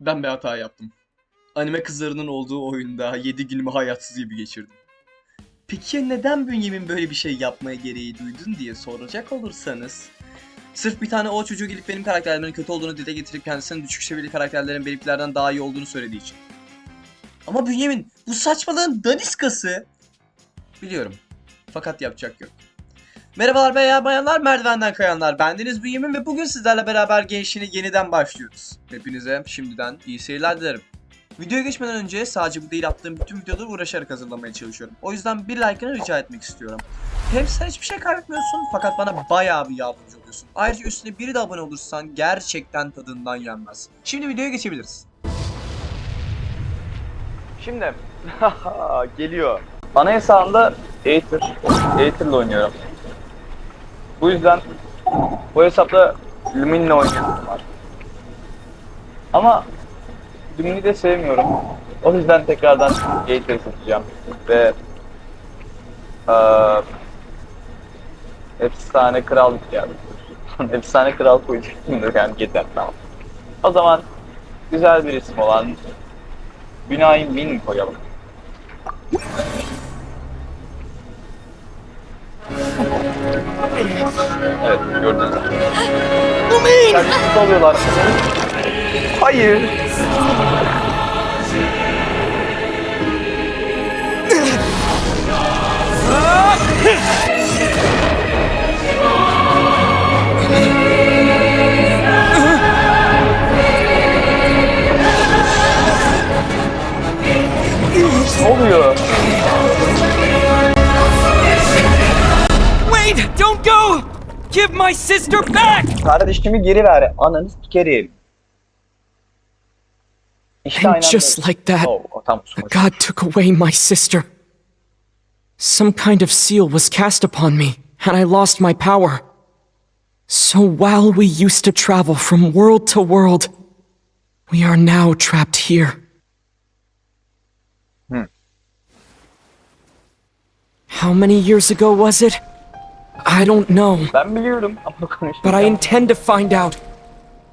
Ben bir hata yaptım. Anime kızlarının olduğu oyunda 7 günümü hayatsız gibi geçirdim. Peki neden Bünyamin böyle bir şey yapmaya gereği duydun diye soracak olursanız... Sırf bir tane o çocuğu gelip benim karakterlerimin kötü olduğunu dile getirip kendisinin düşük seviyeli karakterlerin benimkilerden daha iyi olduğunu söylediği için. Ama Bünyamin bu saçmalığın daniskası. Biliyorum. Fakat yapacak yok. Merhabalar beyler bayanlar merdivenden kayanlar. Bendeniz Bünyamin ve bugün sizlerle beraber gençliğine yeniden başlıyoruz. Hepinize şimdiden iyi seyirler dilerim. Videoya geçmeden önce sadece bu değil attığım bütün videoları uğraşarak hazırlamaya çalışıyorum. O yüzden bir like'ını rica etmek istiyorum. Hem sen hiçbir şey kaybetmiyorsun fakat bana bayağı bir yardımcı oluyorsun. Ayrıca üstüne biri de abone olursan gerçekten tadından yenmez. Şimdi videoya geçebiliriz. Şimdi geliyor. Ana hesabımda Aether, Aether'la oynuyorum. Bu yüzden bu hesapta Lumin'le oynayanım var. Ama Lumin'i de sevmiyorum. O yüzden tekrardan Aether'ı seçeceğim. Ve eee efsane krallık geldi. efsane kral koyacaktım da yani yeter tamam. O zaman güzel bir isim olan Günay Min koyalım. Evet gördünüz mü? Kendisi oluyorlar. Hayır. Sister back! Kardeşimi geri ver. Ananı sikerim. İşte And aynı just anda- like that, Oh, tam kusmuş. God took away my sister. Some kind of seal was cast upon me, and I lost my power. So while we used to travel from world to world, we are now trapped here. Hmm. How many years ago was it? I don't know. Ben biliyorum ama but I intend to find out.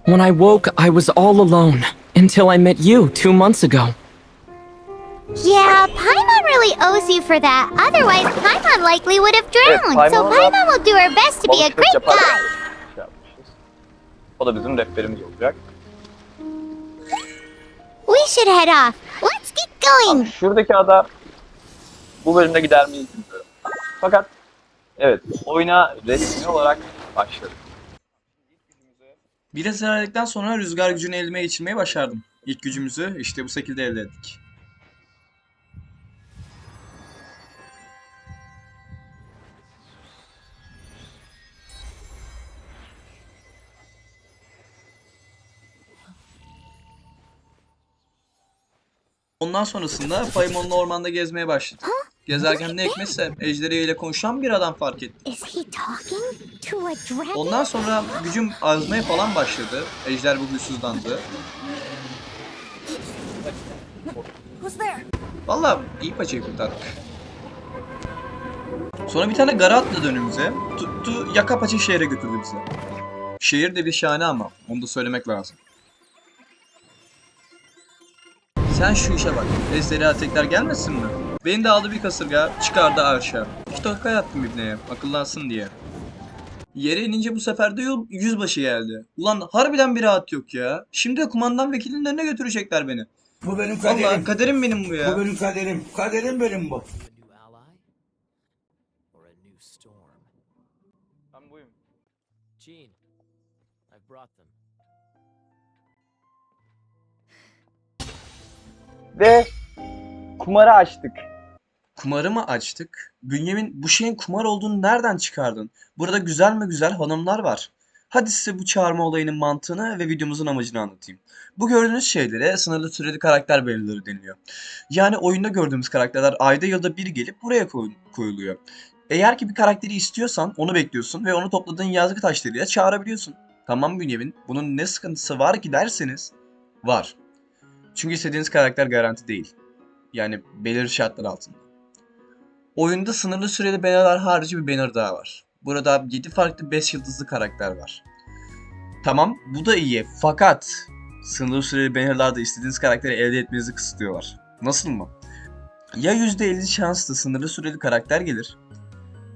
When I woke, I was all alone until I met you two months ago. Yeah, Paimon really owes you for that. Otherwise, Paimon likely would have drowned. Paimon so olarak Paimon will do her best to be a Balıkçılık great yaparak guy. şey. O da bizim rehberimiz olacak. We should head off. Let's get going. Şuradaki ada bu bölümde gider miyiz bilmiyorum. Fakat evet oyuna resmi olarak başladık. Biraz ilerledikten sonra rüzgar gücünü elime geçirmeyi başardım. İlk gücümüzü işte bu şekilde elde ettik. Ondan sonrasında Paymon'la ormanda gezmeye başladık. Gezerken ne hikmetse Ejderha ile konuşan bir adam fark dragon? Ondan sonra gücüm azmaya falan başladı. Ejder bu huysuzlandı. Valla iyi paçayı kurtardık. Sonra bir tane gara atladı önümüze. Tuttu yaka paça şehre götürdü bizi. Şehir de bir şahane ama onu da söylemek lazım. Sen şu işe bak. Ejderha tekrar gelmesin mi? Beni de aldı bir kasırga, çıkardı arşa. İşte toka yattım ibneye, akıllansın diye. Yere inince bu sefer de yol- yüzbaşı geldi. Ulan harbiden bir rahat yok ya. Şimdi de kumandan vekilinin önüne götürecekler beni. Bu benim Vallahi kaderim. kaderim benim bu ya. Bu benim kaderim. Kaderim benim bu. Ben buyum. Gene, I've brought them. Ve kumarı açtık. Kumarı mı açtık? Bünyamin bu şeyin kumar olduğunu nereden çıkardın? Burada güzel mi güzel hanımlar var. Hadi size bu çağırma olayının mantığını ve videomuzun amacını anlatayım. Bu gördüğünüz şeylere sınırlı süreli karakter belirleri deniliyor. Yani oyunda gördüğümüz karakterler ayda yılda bir gelip buraya koy- koyuluyor. Eğer ki bir karakteri istiyorsan onu bekliyorsun ve onu topladığın yazgı taşlarıyla çağırabiliyorsun. Tamam Bünyamin bunun ne sıkıntısı var ki derseniz var. Çünkü istediğiniz karakter garanti değil. Yani belirli şartlar altında. Oyunda sınırlı süreli bannerlar harici bir banner daha var. Burada 7 farklı 5 yıldızlı karakter var. Tamam bu da iyi fakat Sınırlı süreli bannerlarda istediğiniz karakteri elde etmenizi kısıtlıyorlar. Nasıl mı? Ya %50 şanslı sınırlı süreli karakter gelir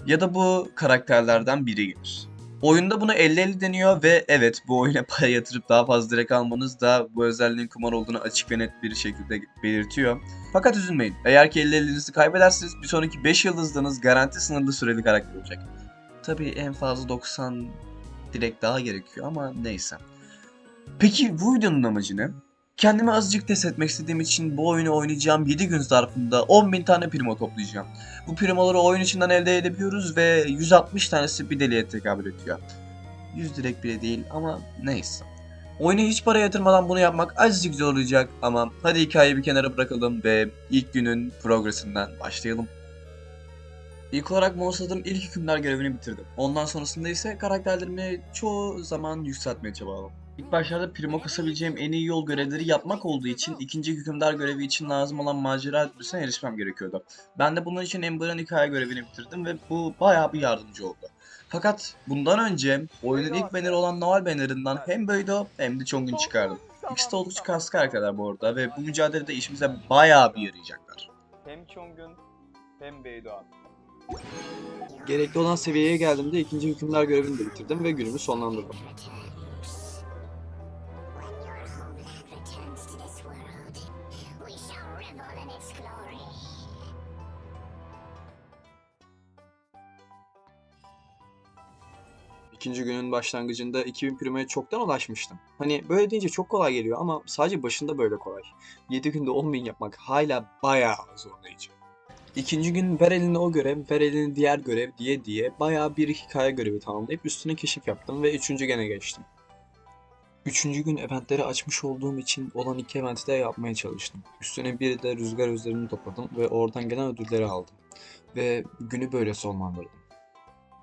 ya da bu karakterlerden biri gelir. Oyunda buna 50-50 deniyor ve evet bu oyuna para yatırıp daha fazla direkt almanız da bu özelliğin kumar olduğunu açık ve net bir şekilde belirtiyor. Fakat üzülmeyin. Eğer ki 50-50'nizi kaybederseniz bir sonraki 5 yıldızlığınız garanti sınırlı süreli karakter olacak. Tabii en fazla 90 direkt daha gerekiyor ama neyse. Peki bu videonun amacı ne? Kendimi azıcık test etmek istediğim için bu oyunu oynayacağım 7 gün zarfında 10.000 tane primo toplayacağım. Bu primoları oyun içinden elde edebiliyoruz ve 160 tanesi bir deliğe tekabül ediyor. 100 direkt bile değil ama neyse. Oyuna hiç para yatırmadan bunu yapmak azıcık zorlayacak ama hadi hikayeyi bir kenara bırakalım ve ilk günün progresinden başlayalım. İlk olarak Monstad'ın ilk hükümdar görevini bitirdim. Ondan sonrasında ise karakterlerimi çoğu zaman yükseltmeye çabaladım. İlk başlarda primo kasabileceğim en iyi yol görevleri yapmak olduğu için ikinci hükümdar görevi için lazım olan macera adresine erişmem gerekiyordu. Ben de bunun için Ember'ın hikaye görevini bitirdim ve bu bayağı bir yardımcı oldu. Fakat bundan önce oyunun ilk banneri olan Noel bannerından hem Beydo hem de Chong'un çıkardım. İkisi de oldukça kaslı karakterler bu arada ve bu mücadelede işimize bayağı bir yarayacaklar. Hem Chong'un hem Beydoğan. Gerekli olan seviyeye geldiğimde ikinci hükümdar görevini de bitirdim ve günümü sonlandırdım. İkinci günün başlangıcında 2000 primaya çoktan ulaşmıştım. Hani böyle deyince çok kolay geliyor ama sadece başında böyle kolay. 7 günde 10.000 yapmak hala bayağı zorlayıcı. İkinci gün ver eline o görev, ver eline diğer görev diye diye bayağı bir hikaye görevi tamamlayıp üstüne keşif yaptım ve üçüncü gene geçtim. Üçüncü gün eventleri açmış olduğum için olan iki eventi de yapmaya çalıştım. Üstüne bir de rüzgar özlerini topladım ve oradan gelen ödülleri aldım. Ve günü böyle sonlandırdım.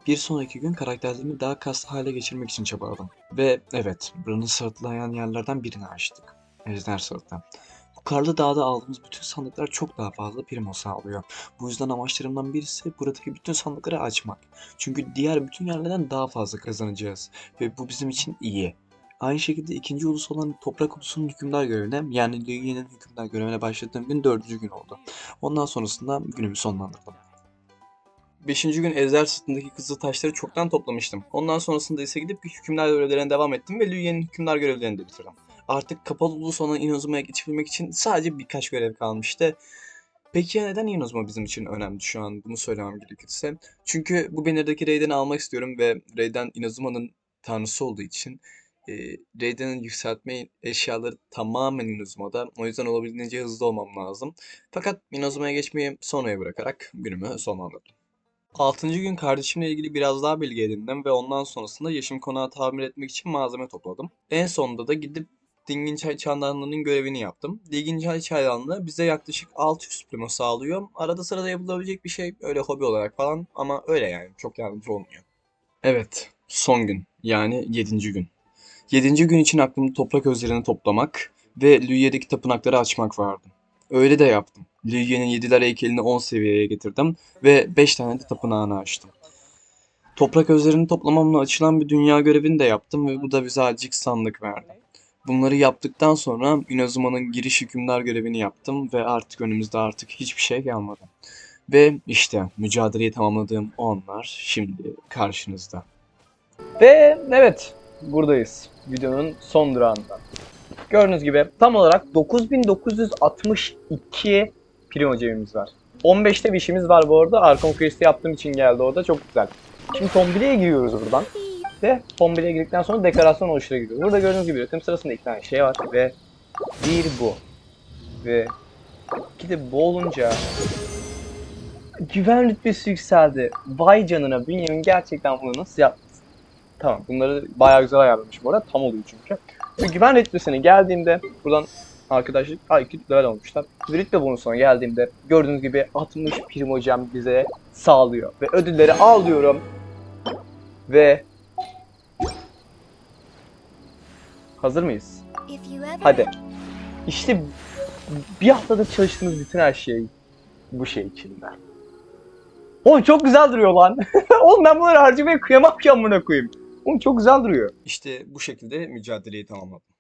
Bir sonraki gün karakterlerimi daha kaslı hale geçirmek için çabaladım. Ve evet, buranın sırtlayan yerlerden birini açtık. Ejder Sırtı. Bu karlı dağda aldığımız bütün sandıklar çok daha fazla primo sağlıyor. Bu yüzden amaçlarımdan birisi buradaki bütün sandıkları açmak. Çünkü diğer bütün yerlerden daha fazla kazanacağız. Ve bu bizim için iyi. Aynı şekilde ikinci ulus olan Toprak Ulusu'nun hükümdar görevine yani Lüye'nin hükümdar görevine başladığım gün dördüncü gün oldu. Ondan sonrasında günümü sonlandırdım. Beşinci gün Ejder sırtındaki kızıl taşları çoktan toplamıştım. Ondan sonrasında ise gidip hükümdar görevlerine devam ettim ve Lüye'nin hükümdar görevlerini de bitirdim. Artık kapalı ulus olan Inazuma'ya geçebilmek için sadece birkaç görev kalmıştı. Peki ya neden Inazuma bizim için önemli şu an bunu söylemem gerekirse? Çünkü bu Banner'daki Raiden'i almak istiyorum ve Raiden Inazuma'nın tanrısı olduğu için e, Raiden'in yükseltme eşyaları tamamen Inazuma'da. O yüzden olabildiğince hızlı olmam lazım. Fakat Inazuma'ya geçmeyi sonraya bırakarak günümü sonlandırdım. Altıncı gün kardeşimle ilgili biraz daha bilgi edindim ve ondan sonrasında yaşım konağı tamir etmek için malzeme topladım. En sonunda da gidip Dingin Çay Çaydanlığı'nın görevini yaptım. Dingin Çay Çaydanlığı bize yaklaşık 600 primo sağlıyor. Arada sırada yapılabilecek bir şey öyle hobi olarak falan ama öyle yani çok yardımcı olmuyor. Evet son gün yani 7. gün. 7. gün için aklımda toprak özlerini toplamak ve Lüye'deki tapınakları açmak vardı. Öyle de yaptım. Lüye'nin 7'ler heykelini 10 seviyeye getirdim ve 5 tane de tapınağını açtım. Toprak özlerini toplamamla açılan bir dünya görevini de yaptım ve bu da bize azıcık sandık verdi. Bunları yaptıktan sonra Inazuma'nın giriş hükümdar görevini yaptım ve artık önümüzde artık hiçbir şey kalmadı. Ve işte mücadeleyi tamamladığım o anlar şimdi karşınızda. Ve evet buradayız. Videonun son durağında. Gördüğünüz gibi tam olarak 9962 primo cebimiz var. 15'te bir işimiz var bu arada. Arkham Quest'i yaptığım için geldi orada. Çok güzel. Şimdi Tombile'ye giriyoruz buradan. Ve Tombile'ye girdikten sonra dekorasyon oluştura gidiyoruz. Burada gördüğünüz gibi üretim sırasında iki tane şey var ve bir bu. Ve iki de bu olunca güven rütbesi yükseldi. Vay canına Bünyamin gerçekten bunu nasıl yaptı? Tamam bunları bayağı güzel ayarlamış bu arada tam oluyor çünkü. Ve güven rütbesine geldiğimde buradan arkadaşlık IQ level olmuşlar. Rütbe bonusuna geldiğimde gördüğünüz gibi 60 primocem bize sağlıyor. Ve ödülleri alıyorum. Ve Hazır mıyız? Hadi. İşte bir haftadır çalıştığımız bütün her şey bu şey içinde. Oğlum çok güzel duruyor lan. Oğlum ben bunları harcamaya kıyamam ki amına koyayım. Oğlum çok güzel duruyor. İşte bu şekilde mücadeleyi tamamladım.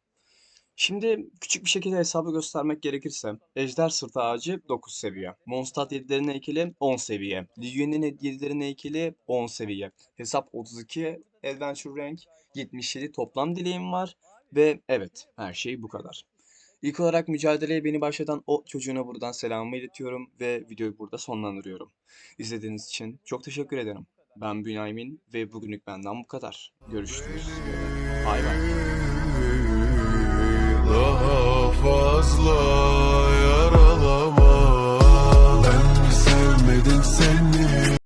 Şimdi küçük bir şekilde hesabı göstermek gerekirse Ejder Sırtı Ağacı 9 seviye. Mondstadt 7'lerin heykeli 10 seviye. Ligüen'in 7'lerin heykeli 10 seviye. Hesap 32 Adventure Rank 77 toplam dileğim var ve evet her şey bu kadar. İlk olarak mücadeleye beni başlatan o çocuğuna buradan selamımı iletiyorum ve videoyu burada sonlandırıyorum. İzlediğiniz için çok teşekkür ederim. Ben Bünyamin ve bugünlük benden bu kadar. Görüşürüz. Bay bay. Daha fazla